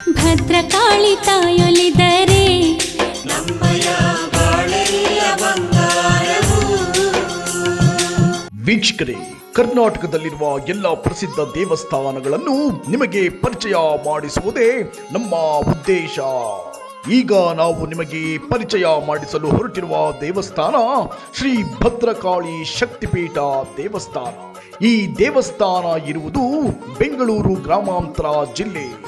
ಭದ್ರಕಾಳಿ ತಾಯೊಲಿದರೆ ವೀಕ್ಷಕರೇ ಕರ್ನಾಟಕದಲ್ಲಿರುವ ಎಲ್ಲ ಪ್ರಸಿದ್ಧ ದೇವಸ್ಥಾನಗಳನ್ನು ನಿಮಗೆ ಪರಿಚಯ ಮಾಡಿಸುವುದೇ ನಮ್ಮ ಉದ್ದೇಶ. ಈಗ ನಾವು ನಿಮಗೆ ಪರಿಚಯ ಮಾಡಿಸಲು ಹೊರಟಿರುವ ದೇವಸ್ಥಾನ ಶ್ರೀ ಭದ್ರಕಾಳಿ ಶಕ್ತಿಪೀಠ ದೇವಸ್ಥಾನ. ಈ ದೇವಸ್ಥಾನ ಇರುವುದು ಬೆಂಗಳೂರು ಗ್ರಾಮಾಂತರ ಜಿಲ್ಲೆ.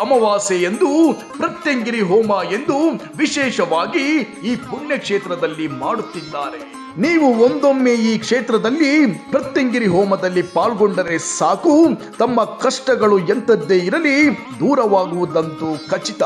ಅಮಾವಾಸ್ಯೆ ಎಂದು, ಪ್ರತ್ಯಂಗಿರಿ ಹೋಮ ಎಂದು ವಿಶೇಷವಾಗಿ ಈ ಪುಣ್ಯಕ್ಷೇತ್ರದಲ್ಲಿ ಮಾಡುತ್ತಿದ್ದಾರೆ. ನೀವು ಒಂದೊಮ್ಮೆ ಈ ಕ್ಷೇತ್ರದಲ್ಲಿ ಪ್ರತ್ಯಂಗಿರಿ ಹೋಮದಲ್ಲಿ ಪಾಲ್ಗೊಂಡರೆ ಸಾಕು. ತಮ್ಮ ಕಷ್ಟಗಳು ಎಂಥದ್ದೇ ಇರಲಿ, ದೂರವಾಗುವುದಂತೂ ಖಚಿತ.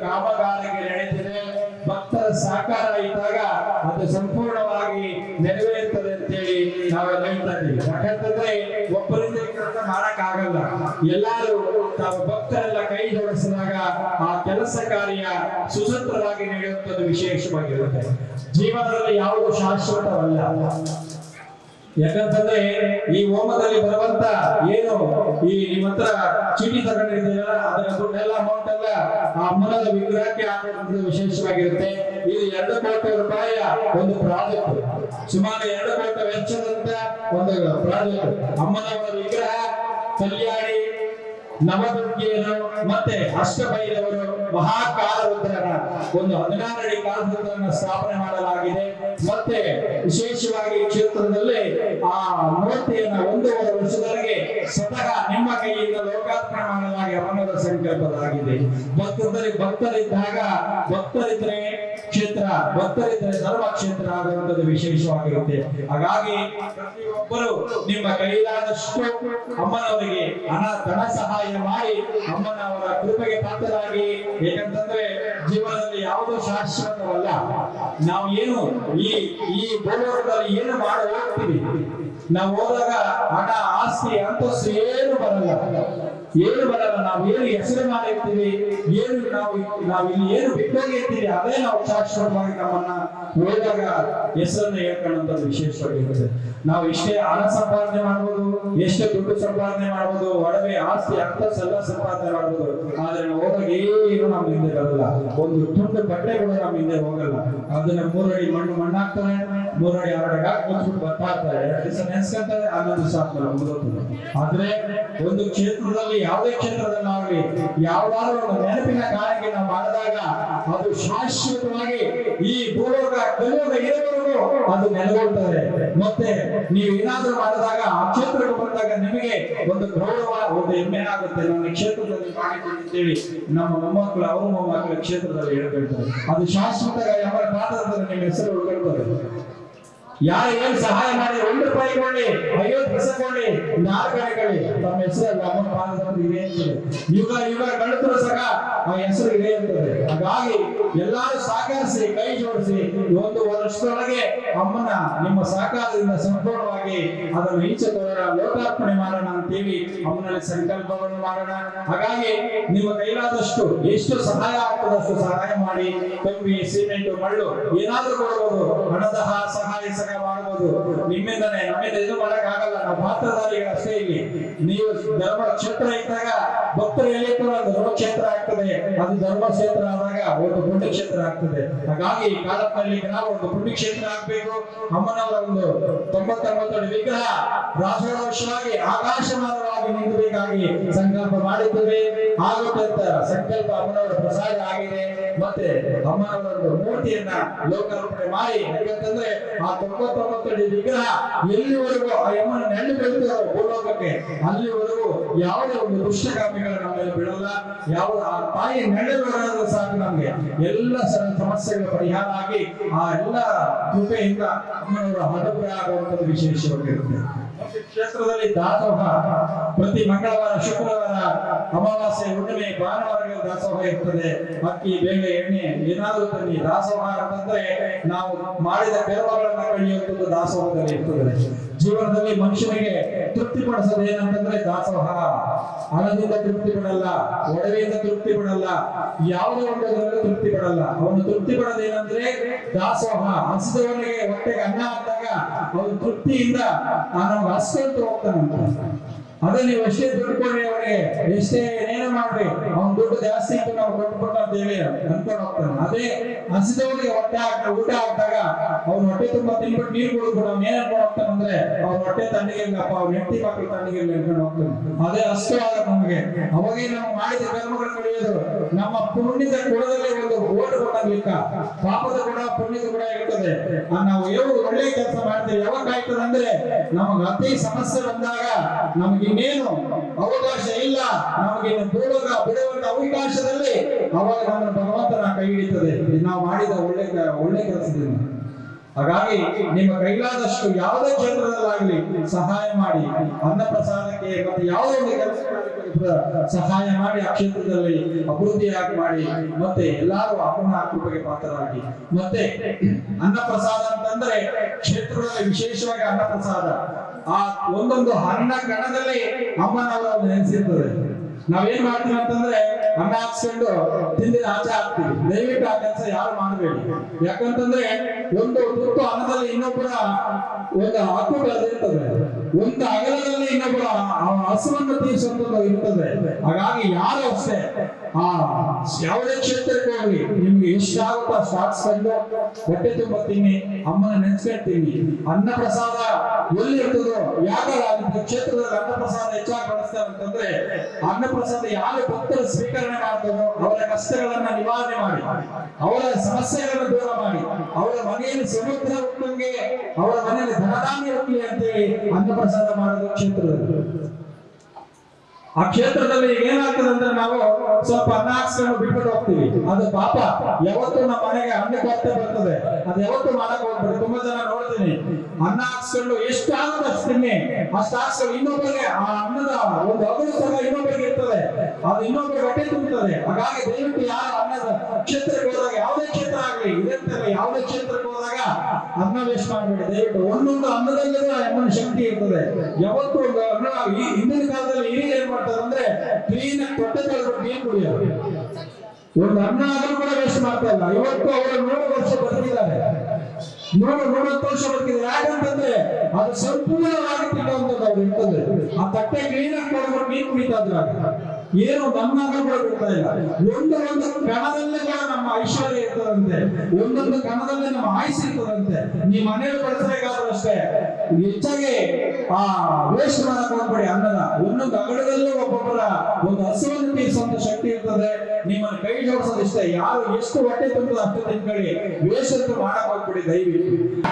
ಈಗೇನು ಕಾಮಗಾರಿಗೆ ನಡೀತಿದೆ ಭಕ್ತರ ಸಹಕಾರ ಇದ್ದಾಗ ಅದು ಸಂಪೂರ್ಣವಾಗಿ ನೆರವೇರುತ್ತದೆ ಅಂತೇಳಿ ನಾವೆಲ್ಲ ಹೇಳ್ತಾ ಇದ್ದೀವಿ. ಯಾಕಂತಂದ್ರೆ ಒಬ್ಬರಿಂದ ಮಾಡಕ್ ಆಗಲ್ಲ ಎಲ್ಲಾರು ತಮ್ಮ ಭಕ್ತರೆಲ್ಲ ಕೈ ಜೋಡಿಸಿದಾಗ ಆ ಕೆಲಸ ಕಾರ್ಯ ಸುಸೂತ್ರವಾಗಿ ನಡೆಯುವಂಥದ್ದು ವಿಶೇಷವಾಗಿರುತ್ತೆ. ಜೀವನದಲ್ಲಿ ಯಾವುದು ಶಾಶ್ವತವಲ್ಲ. ಯಾಕಂತಂದ್ರೆ ಈ ಹೋಮದಲ್ಲಿ ಬರುವಂತ ಏನು ಈ ನಿಮ್ಮ ಹತ್ರ ಚೀಟಿ ತಗೊಂಡಿದ್ದೀರಲ್ಲ ಅದರ ದುಡ್ಡೆಲ್ಲ ಅಮೌಂಟ್ ಆ ವಿಗ್ರಹಕ್ಕೆ ಆಗಿರುವಂತಹ ವಿಶೇಷವಾಗಿರುತ್ತೆ. ಇದು ಎರಡು ಕೋಟಿ ರೂಪಾಯಿಯ ಒಂದು ಪ್ರಾಜೆಕ್ಟ್. ಸುಮಾರು ಎರಡು ಕೋಟಿ ವೆಚ್ಚದಂತ ಒಂದು ಪ್ರಾಜೆಕ್ಟ್. ಅಮ್ಮನವರ ವಿಗ್ರಹ, ಕಲ್ಯಾಣಿ, ನವದುರ್ಗಿಯರು ಮತ್ತೆ ಅಷ್ಟಭೈರವರು ಮಹಾಕಾಲರುದ್ರರ ಒಂದು ಹದಿನಾರು ಅಡಿ ಕಾಲರುದ್ರನ ಸ್ಥಾಪನೆ ಮಾಡಲಾಗಿದೆ. ಮತ್ತೆ ವಿಶೇಷವಾಗಿ ಕ್ಷೇತ್ರದಲ್ಲಿ ಆ ಮೂರ್ತಿಯನ್ನ ಒಂದೂವರೆ ವರ್ಷದವರೆಗೆ ಸ್ವತಃ ಕೈಯಿಂದ ಲೋಕಾರ್ಪಣೆ ಮಾಡಲಾಗಿ ಅವನದ ಸಂಕಲ್ಪದಾಗಿದೆ. ಭಕ್ತರಲ್ಲಿ ಭಕ್ತರಿದ್ದಾಗ ಭಕ್ತರಿದ್ರೆ ಕ್ಷೇತ್ರ, ಭಕ್ತರಿದ್ರೆ ಸರ್ವ ಕ್ಷೇತ್ರ ಆಗುವಂಥದ್ದು ವಿಶೇಷವಾಗಿರುತ್ತೆ. ಹಾಗಾಗಿ ಪ್ರತಿಯೊಬ್ಬರು ನಿಮ್ಮ ಕೈಲಾದಷ್ಟು ಅಮ್ಮನವರಿಗೆ ಹಣ, ಧನ ಸಹಾಯ ಮಾಡಿ ಅಮ್ಮನವರ ಕೃಪೆಗೆ ಪಾತ್ರರಾಗಿ. ಏಕೆಂತಂದ್ರೆ ಜೀವನದಲ್ಲಿ ಯಾವುದೂ ಶಾಶ್ವತವಲ್ಲ. ನಾವು ಏನು ಈ ಈ ಭೂಲೋಕದಲ್ಲಿ ಏನು ಮಾಡಿ ನಾವು ಹೋದಾಗ ಹಣ, ಆಸ್ತಿ, ಅಂತಸ್ತು ಏನು ಬರಲ್ಲ. ಏನು ಬರಲ್ಲ. ನಾವು ಏನು ಹೆಸರು ಮಾಡಿರ್ತೀವಿ, ಏನು ನಾವು ನಾವು ಇಲ್ಲಿ ಏನು ಬಿಟ್ಟೋಗಿರ್ತೀವಿ, ಅದೇ ನಾವು ಶಾಶ್ವತವಾಗಿ ನಮ್ಮನ್ನ ಹೋದಾಗ ಹೆಸರನ್ನ ಹೇಳ್ಕೊಂಡಂತ ವಿಶೇಷವಾಗಿರ್ತದೆ. ನಾವು ಎಷ್ಟೇ ಹಣ ಸಂಪಾದನೆ ಮಾಡ್ಬೋದು, ಎಷ್ಟೇ ದುಡ್ಡು ಸಂಪಾದನೆ ಮಾಡ್ಬೋದು, ಒಡವೆ, ಆಸ್ತಿ, ಅಂತಸ್ತು ಎಲ್ಲ ಸಂಪಾದನೆ ಮಾಡ್ಬೋದು. ಆದ್ರೆ ನಾವು ಹೋದಾಗ ಏನು ನಮ್ಮ ಹಿಂದೆ ಬರಲ್ಲ. ಒಂದು ತುಂಡು ಬಟ್ಟೆ ಕೂಡ ನಮ್ಮ ಹಿಂದೆ ಹೋಗಲ್ಲ. ಅದನ್ನ ಮೂರಡಿ ಮಣ್ಣು ಮಣ್ಣಾಗ್ತಾರೆ ಮೂರಡಿ ಒಂದು ಫುಟ್ ಬರ್ತಾ ಇರ್ತಾರೆ. ಎರಡು ದಿವಸ ನೆನೆಸ್ಕೊಂತಾರೆ ಆನಂದ ಸಾಕು ಮುಗಿದೋಗ್ತದೆ. ಆದ್ರೆ ಒಂದು ಕ್ಷೇತ್ರದಲ್ಲಿ ಯಾವುದೇ ಕ್ಷೇತ್ರದಲ್ಲಾಗಲಿ ಒಂದು ನೆನಪಿನ ಕಾರ್ಯಕ್ಕೆ ನಾವು ಮಾಡಿದಾಗ ಅದು ಶಾಶ್ವತವಾಗಿ ಈ ಭೂಲೋಕ ಕಲಿಯೋಗ ಇರೋವರೆಗೂ ಅದು ನೆಲೆಗೊಳ್ತದೆ. ಮತ್ತೆ ನೀವು ಏನಾದ್ರೂ ಮಾಡಿದಾಗ ಆ ಕ್ಷೇತ್ರಕ್ಕೆ ಬಂದಾಗ ನಿಮಗೆ ಒಂದು ಗೌರವ, ಒಂದು ಹೆಮ್ಮೆ ಆಗುತ್ತೆ ನಮ್ಮ ಕ್ಷೇತ್ರದಲ್ಲಿ ಮಾಡಿಕೊಂಡಿದ್ದೇವೆ ನಮ್ಮ ಮೊಮ್ಮಕ್ಕಳು, ಅವ್ರ ಮೊಮ್ಮಕ್ಕಳ ಕ್ಷೇತ್ರದಲ್ಲಿ ಹೇಳ್ಕೊಳ್ತಾರೆ. ಅದು ಶಾಶ್ವತ ಯಾವ ಪಾತ್ರದಲ್ಲಿ ನಿಮ್ಮ ಹೆಸರು ಉಳ್ಕೊಳ್ತದೆ ಯಾರು ಏನ್ ಸಹಾಯ ಮಾಡಿ, ಒಂದು ರೂಪಾಯಿ ಕೊಡಿ ಐವತ್ತು ಪೈಸೆ ಕೊಡಿ ನಾಲ್ಕು ಕಳಿ ತಮ್ಮ ಹೆಸರು ನಮ್ಮ ಪಾದದಲ್ಲಿ ಇದೆ ಯುಗ ಯುಗ ಕಳೆದ್ರು ಸಹ ಆ ಹೆಸರು ಇದೆ ಅಂತದೆ ಹಾಗಾಗಿ ಎಲ್ಲಾರು ಸಹಕರಿಸಿ ಕೈ ಜೋಡಿಸಿ ಒಂದು ವರ್ಷದೊಳಗೆ ಅಮ್ಮನ, ನಿಮ್ಮ ಸಹಕಾರದಿಂದ ಸಂಪೂರ್ಣವಾಗಿ ಅದನ್ನು ಈಚೆ ತೋರ ಲೋಕಾರ್ಪಣೆ ಮಾಡೋಣ ಅಂತೇಳಿ ಅಮ್ಮನಲ್ಲಿ ಸಂಕಲ್ಪವನ್ನು ಮಾಡೋಣ. ಹಾಗಾಗಿ ನಿಮ್ಮ ಕೈಲಾದಷ್ಟು, ಎಷ್ಟು ಸಹಾಯ ಆಗ್ತದಷ್ಟು ಸಹಾಯ ಮಾಡಿ. ಕಮ್ಮಿ ಸಿಮೆಂಟ್, ಮಳ್ಳು, ಏನಾದ್ರೂ ಕೊಡಬಹುದು ಹಣದ ಸಹಾಯ ಸಹ ಮಾಡಬಹುದು ನಿಮ್ಮಿಂದನೇ, ನಮ್ಮಿಂದ ಇದು ಮಾಡಕ್ ಆಗಲ್ಲ. ನಾವು ಪಾತ್ರಧಾರಿಗಳು ಅಷ್ಟೇ ಇಲ್ಲಿ. ನೀವು ಧರ್ಮ ಕ್ಷೇತ್ರ ಇದ್ದಾಗ ಭಕ್ತರು ಎಲ್ಲಿ ಕೂಡ ಧರ್ಮ ಕ್ಷೇತ್ರ ಆಗ್ತದೆ. ಅದು ಧರ್ಮ ಕ್ಷೇತ್ರ ಆದಾಗ ಒಂದು ಪುಣ್ಯ ಕ್ಷೇತ್ರ ಆಗ್ತದೆ. ಹಾಗಾಗಿ ಈ ಕಾಲದಲ್ಲಿ ನಾವು ಒಂದು ಪುಣ್ಯ ಕ್ಷೇತ್ರ ಆಗ್ಬೇಕು. ಅಮ್ಮನವರ ಒಂದು ತೊಂಬತ್ತೊಂಬತ್ತು ವಿಗ್ರಹ ಆಕಾಶ ಆಕಾಶಮಾನವಾಗಿ ನಿಂತಬೇಕಾಗಿ ಸಂಕಲ್ಪ ಮಾಡಿದ್ದೇವೆ. ಆಗುತ್ತಂತ ಸಂಕಲ್ಪ ಅಮ್ಮನವರ ಪ್ರಸಾದ ಆಗಿದೆ. ಮತ್ತೆ ಅಮ್ಮನವರ ಮೂರ್ತಿಯನ್ನ ಲೋಕಾರ್ಪಣೆ ಮಾಡಿ. ಯಾಕಂತಂದ್ರೆ ಆ ತೊಂಬತ್ತೊಂಬತ್ತು ಅಡಿ ವಿಗ್ರಹ ಎಲ್ಲಿವರೆಗೂ ಆ ಯಮನ ನೆಳ್ಳು ಬೀಳ್ತಾರೋ ಭೂಲೋಕಕ್ಕೆ ಅಲ್ಲಿವರೆಗೂ ಯಾವುದೇ ಒಂದು ದುಷ್ಟಕಾಮಿಗಳು ನಮ್ಮಲ್ಲಿ ಬಿಡಲ್ಲ ಬೀಳಲ್ಲ. ಯಾವ ಆ ತಾಯಿ ಬರೋದು ಸಾಕು ನಮ್ಗೆ. ಎಲ್ಲ ಸಮಸ್ಯೆಗಳ ಪರಿಹಾರ ಆಗಿ ಆ ಎಲ್ಲ ಕೃಪೆಯಿಂದ ಅಮ್ಮನವರ ಅನುಗ್ರಹ ಆಗುವಂಥದ್ದು ವಿಶೇಷವಾಗಿರುತ್ತೆ. ಕ್ಷೇತ್ರದಲ್ಲಿ ದಾಸೋಹ ಪ್ರತಿ ಮಂಗಳವಾರ ಶುಕ್ರವಾರ ಅಮಾವಾಸ್ಯೆ ಹುಣ್ಣಿಮೆ, ಭಾನುವಾರಗಳ ದಾಸೋಹ ಇರ್ತದೆ ಅಕ್ಕಿ ಬೇಗ ಎಣ್ಣೆ, ಏನಾದರೂ ತನ್ನಿ. ದಾಸೋಹ ಅಂತಂದ್ರೆ ನಾವು ಮಾಡಿದ ಕರ್ಮಗಳನ್ನ ಕಳೆಯುವಂಥದ್ದು ದಾಸೋಹದಲ್ಲಿ ಇರ್ತದೆ. ಜೀವನದಲ್ಲಿ ಮನುಷ್ಯನಿಗೆ ತೃಪ್ತಿ ಪಡಿಸೋದು ಏನಂತಂದ್ರೆ ದಾಸೋಹ. ಹಣದಿಂದ ತೃಪ್ತಿ ಪಡಲ್ಲ, ಒಡವೆಯಿಂದ ತೃಪ್ತಿ ಪಡಲ್ಲ, ಯಾವುದೇ ಒಂದು ತೃಪ್ತಿ ಪಡಲ್ಲ. ಅವನು ತೃಪ್ತಿ ಪಡೋದೇನಂದ್ರೆ ದಾಸೋಹ. ಹಸಿದವನಿಗೆ ಹೊಟ್ಟೆಗೆ ಅನ್ನ ಹಾಕಿದಾಗ ಅವನು ತೃಪ್ತಿಯಿಂದ ನಾನು ಹಸ್ಕೊಂತ ಹೋಗ್ತಾನಂತ. ಅದೇ ನೀವು ಎಷ್ಟೇ ದುಡ್ಡು ಕೊಡ್ರಿ ಅವನಿಗೆ ಎಷ್ಟೇ ಏನೇನು ಮಾಡ್ರಿ? ಅವ್ನ ದುಡ್ಡು ಜಾಸ್ತಿ ಇತ್ತು, ನಾವು ಕೊಟ್ಬಿಟ್ಟು ಅಂತೇಳಿ ಅನ್ಕೊಂಡು ಹೋಗ್ತಾನೆ ಅದೇ ಹಸಿದವ್ರಿಗೆ ಹೊಟ್ಟೆ ಹಾಕ ಊಟ ಹಾಕಿದಾಗ ಅವ್ನ ಹೊಟ್ಟೆ ತುಂಬಾ ತಿನ್ಬಿಟ್ಟು ನೀರು ಕುಡಿದ್ಬಿಟ್ಟು ಅವ್ನ ಏನ್ ಅನ್ಕೊಂಡು ಹೋಗ್ತಾನಂದ್ರೆ ಅವ್ನ ಹೊಟ್ಟೆ ತಣ್ಣಗಿರ್ಲಪ್ಪ ಅವ್ನ ಹೆಂಡತಿ ಮಕ್ಕಳು ತಣ್ಣಗಿರ್ಲಿ ಅನ್ಕೊಂಡು ಹೋಗ್ತಾನೆ ಅದೇ ಅಷ್ಟು ಆದ ನಮಗೆ. ಅವಾಗೇ ನಾವು ಮಾಡಿದ ಕರ್ಮಗಳು ಕಳೆಯೋದು ನಮ್ಮ ಪುಣ್ಯದ ಗುಣದಲ್ಲಿ ಒಂದು ಓಟ್ ಕೊಡಲಿಕ್ಕ ಪಾಪದ ಗುಣ, ಪುಣ್ಯದ ಗುಣ ಇರ್ತದೆ. ನಾವು ಯಾವ ಒಳ್ಳೆ ಕೆಲಸ ಮಾಡ್ತೀವಿ, ಯಾವಾಗ ಆಯ್ತದೆ ಅಂದ್ರೆ ನಮಗೆ ಅತಿ ಸಮಸ್ಯೆ ಬಂದಾಗ ನಮಗೆ ಇನ್ನೇನು ಅವಕಾಶ ಇಲ್ಲ, ನಮಗೆ ಪೂರ್ವಕ ಬಿಡುವಂತ ಅವಕಾಶದಲ್ಲಿ ಅವಾಗ ನಮ್ಮ ಭಗವಂತನ ಕೈ ಹಿಡಿತದೆ. ನಾವು ಮಾಡಿದ ಒಳ್ಳೆ ಒಳ್ಳೆ ಕೆಲಸದಿಂದ. ಹಾಗಾಗಿ ನಿಮ್ಮ ಕೈಲಾದಷ್ಟು ಯಾವುದೇ ಕ್ಷೇತ್ರದಲ್ಲಾಗಲಿ ಸಹಾಯ ಮಾಡಿ ಅನ್ನ ಪ್ರಸಾದಕ್ಕೆ ಮತ್ತೆ ಯಾವುದೇ ಸಹಾಯ ಮಾಡಿ, ಆ ಕ್ಷೇತ್ರದಲ್ಲಿ ಅಭಿವೃದ್ಧಿಯಾಗಿ ಮಾಡಿ, ಮತ್ತೆ ಎಲ್ಲಾರು ಅಪೂರ್ಣ ಕೃಪೆಗೆ ಪಾತ್ರರಾಗಿ. ಮತ್ತೆ ಅನ್ನ ಪ್ರಸಾದ ಅಂತಂದ್ರೆ ಕ್ಷೇತ್ರದಲ್ಲಿ ವಿಶೇಷವಾಗಿ ಅನ್ನ ಪ್ರಸಾದ ಆ ಒಂದೊಂದು ಅನ್ನ ಗಣದಲ್ಲಿ ಅಮ್ಮನವರು ನೆನೆಸಿರ್ತದೆ. ನಾವೇನ್ ಮಾಡ್ತೀವಿ ಅಂತಂದ್ರೆ ಅನ್ನ ಹಾಕ್ಸ್ಕೊಂಡು ತಿಂದಿನ ಆಚೆ ಹಾಕ್ತೀವಿ. ದಯವಿಟ್ಟು ಆ ಕೆಲಸ ಯಾರು ಮಾಡಬೇಡಿ. ಯಾಕಂತಂದ್ರೆ ಒಂದು ತುತ್ತು ಅನ್ನದಲ್ಲಿ ಇನ್ನೊಬ್ಬರ ಒಂದು ಹಕ್ಕು ಬೆಳೆದಿರ್ತದೆ. ಒಂದು ಅಗಲದಲ್ಲಿ ಇನ್ನೊಬ್ಬರ ಆ ಹಸುವನ್ನು ತೀರಿಸುವಂತ ಇರ್ತದೆ. ಹಾಗಾಗಿ ಯಾರು ಅಷ್ಟೇ, ಆ ಯಾವುದೇ ಕ್ಷೇತ್ರಕ್ಕೆ ಹೋಗಿ ನಿಮ್ಗೆ ಎಷ್ಟಾಗುತ್ತೋ ಹಾಕ್ಸ್ಕೊಂಡು ಹೊಟ್ಟೆ ತುಂಬ ತಿನ್ನಿ, ಅಮ್ಮನ ನೆನ್ಸ್ಕೊಂಡು ಅನ್ನ ಪ್ರಸಾದ ಎಲ್ಲಿ ಇರ್ತದೋ, ಯಾಕಲ್ಲ ನಿಮ್ಮ ಕ್ಷೇತ್ರದಲ್ಲಿ ಅನ್ನ ಪ್ರಸಾದ ಹೆಚ್ಚಾಗಿ ಬಳಸ್ತಾರೆ ಅಂತಂದ್ರೆ ಅನ್ನ ಪ್ರಸಾದ ಯಾರು ಭಕ್ತರು ಸ್ವೀಕರಣೆ ಮಾಡ್ತಾರೋ, ಅವರ ಕಷ್ಟಗಳನ್ನ ನಿವಾರಣೆ ಮಾಡಿ, ಅವರ ಸಮಸ್ಯೆಗಳನ್ನು ದೂರ ಮಾಡಿ, ಅವರ ಮನೆಯಲ್ಲಿ ಸಮುದ್ರ ಹುಟ್ಟಂಗೆ ಅವರ ಮನೆಯಲ್ಲಿ ಧನಧಾನ್ಯ ಅಂತ ಅಂತೇಳಿ ಅನ್ನ ಪ್ರಸಾದ ಮಾಡೋದು ಕ್ಷೇತ್ರದಲ್ಲಿ ಆ ಕ್ಷೇತ್ರದಲ್ಲಿ ಏನಾಗ್ತದೆ ಅಂದ್ರೆ ನಾವು ಸ್ವಲ್ಪ ಅನ್ನ ಹಾಕ್ಸ್ಕೊಂಡು ಬಿಟ್ಬಿಟ್ಟು ಹೋಗ್ತೀವಿ. ಅದು ಪಾಪ. ಯಾವತ್ತು ನಮ್ಮ ಮನೆಗೆ ಅನ್ನ ಕೊರತೆ ಬರ್ತದೆ. ಅದು ಯಾವತ್ತು ಮಾಡಕ್ ಹೋಗ್ಬೇಡಿ. ತುಂಬಾ ಜನ ನೋಡ್ತೀನಿ. ಅನ್ನ ಹಾಕ್ಸ್ಕೊಂಡು ಎಷ್ಟು ಆಗುತ್ತೆ ಅಷ್ಟು ತಿನ್ನಿ. ಅಷ್ಟು ಹಾಕ್ಸ್ಕೊಂಡು ಇನ್ನೊಬ್ಬರಿಗೆ, ಆ ಅನ್ನದ ಒಂದು ಅಗಲು ಸಹ ಇನ್ನೊಬ್ಬರಿಗೆ ಇರ್ತದೆ. ಅದು ಇನ್ನೊಬ್ಬರಿಗೆ ಹೊಟ್ಟೆ ತುಂಬುತ್ತದೆ ಹಾಗಾಗಿ ದಯವಿಟ್ಟು ಯಾರು ಅನ್ನದ ಕ್ಷೇತ್ರಕ್ಕೆ ಹೋದಾಗ ಯಾವುದೇ ಕ್ಷೇತ್ರ ಆಗ್ಲಿ, ಇದೇ ಯಾವುದೇ ಕ್ಷೇತ್ರಕ್ಕೆ ಹೋದಾಗ ಅನ್ನ ವೇಸ್ಟ್ ಮಾಡಬೇಡಿ. ದಯವಿಟ್ಟು ಒಂದೊಂದು ಅನ್ನದಲ್ಲಿರುವ ಅಮ್ಮನ ಶಕ್ತಿ ಇರ್ತದೆ. ಯಾವತ್ತು ಒಂದು ಅನ್ನ ಹಿಂದಿನ ಕಾಲದಲ್ಲಿ ಹಿರಿಯ ಏನ್ ಮಾಡ್ತಾರೆ ಅಂದ್ರೆ ಆಗಿ ತೊಟ್ಟೆ ತೊಳೆದ್ಬಿಟ್ಟು ನೀರು ಕುಡಿಯೋರು ಒಂದು ಅನ್ನ ಆದ್ರೂ ಕೂಡ ವೇಸ್ಟ್ ಮಾಡ್ತಾ ಇಲ್ಲ. ಇವತ್ತು ಅವರು ನೂರು ವರ್ಷ ಬದುಕಿದ್ದಾರೆ. ನೂರು ನೂರತ್ತು ವರ್ಷ ಬದುಕಿದ್ದಾರೆ. ಯಾಕಂತಂದ್ರೆ ಅದು ಸಂಪೂರ್ಣವಾಗಿ ತಿನ್ನುವಂಥದ್ದು ಅವ್ರು ಇರ್ತದೆ ಆ ತಟ್ಟೆ ಕ್ಲೀನ್ ಆಗಿ ಕೊಡೋದು ನೀರು ಕುಡಿತಾ ಇದ್ರಾಗ ಏನು ನಮ್ಮ ಕೂಡ ಬಿಡ್ತಾ ಇಲ್ಲ. ಒಂದೊಂದು ಒಂದು ಕಣದಲ್ಲೇ ಕೂಡ ನಮ್ಮ ಐಶ್ವರ್ಯ ಇರ್ತದಂತೆ. ಒಂದೊಂದು ಕಣದಲ್ಲೇ ನಮ್ಮ ಆಯುಸ್ ಇರ್ತದಂತೆ. ನೀವು ಮನೆಯಲ್ಲಿ ಬಳಸಬೇಕಾದ್ರೂ ಅಷ್ಟೇ. ಹೆಚ್ಚಾಗಿ ಆ ವೇಸ್ಟ್ ಮಾಡಕ್ ಹೋಗ್ಬೇಡಿ ಅನ್ನದ. ಒಂದೊಂದು ಅಗಡದಲ್ಲೂ ಒಬ್ಬೊಬ್ಬರ ಒಂದು ಹಸುವನ್ನು ತೀರಿಸುವಂತ ಶಕ್ತಿ ಇರ್ತದೆ. ನಿಮ್ಮನ್ನು ಕೈ ಜೋಡಿಸೋದು ಇಷ್ಟೇ. ಯಾರು ಎಷ್ಟು ಹೊಟ್ಟೆ ತುಂಬದ ಅಷ್ಟು ತಿನ್ಕೊಳ್ಳಿ. ವೇಸ್ಟ್ ಮಾಡಕ್ ಹೋಗ್ಬೇಡಿ ದಯವಿಟ್ಟು.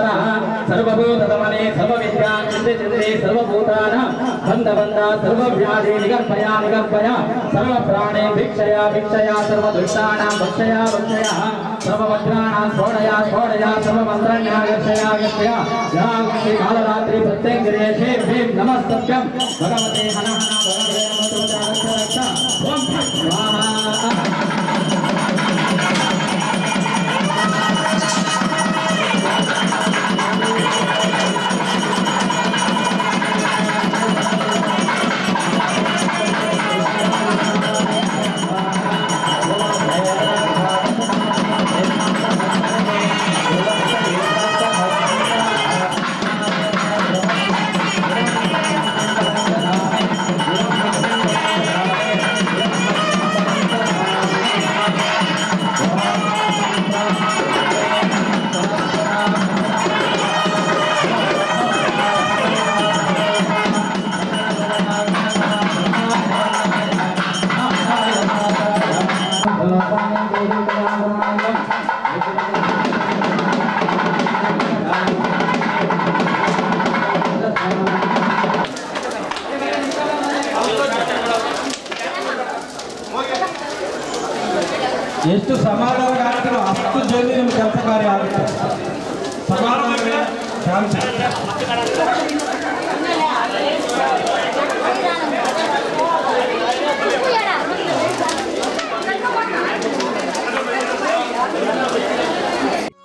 పరమన సర్వభూతమనే సర్వవిద్యాచిందే సర్వభూతాన బంధ బంధ సర్వవ్యాధి నిగర్భయ నిగర్భయ సర్వప్రాణే భిక్షయ భిక్షయ సర్వదుష్టానాం భక్షయ భక్షయ సర్వవజ్రాణాం స్ఫోడయ స్ఫోడయ సర్వమంత్రణ్యాగర్షయాగర్షయ యాగర్షి కాలరాత్రి ప్రత్యంగిరే భీం భీం నమస్తభ్యం భగవతే హన హన భగవతే రక్ష రక్ష ఓం భట్